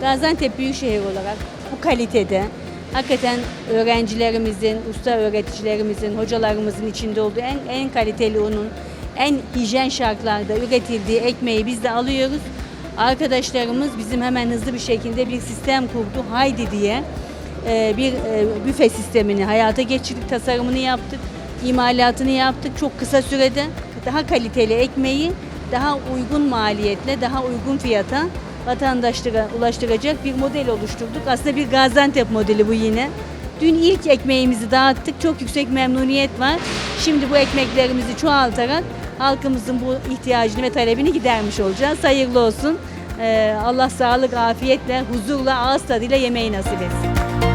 Gaziantep Büyükşehir olarak bu kalitede hakikaten öğrencilerimizin, usta öğreticilerimizin, hocalarımızın içinde olduğu en, en kaliteli unun, en hijyen şartlarda üretildiği ekmeği biz de alıyoruz. Arkadaşlarımız bizim hemen hızlı bir şekilde bir sistem kurdu. Haydi diye e, bir e, büfe sistemini hayata geçirdik, tasarımını yaptık, imalatını yaptık. Çok kısa sürede daha kaliteli ekmeği daha uygun maliyetle, daha uygun fiyata vatandaşlara ulaştıracak bir model oluşturduk. Aslında bir Gaziantep modeli bu yine. Dün ilk ekmeğimizi dağıttık. Çok yüksek memnuniyet var. Şimdi bu ekmeklerimizi çoğaltarak halkımızın bu ihtiyacını ve talebini gidermiş olacağız. Hayırlı olsun. Ee, Allah sağlık, afiyetle, huzurla, ağız tadıyla yemeği nasip etsin.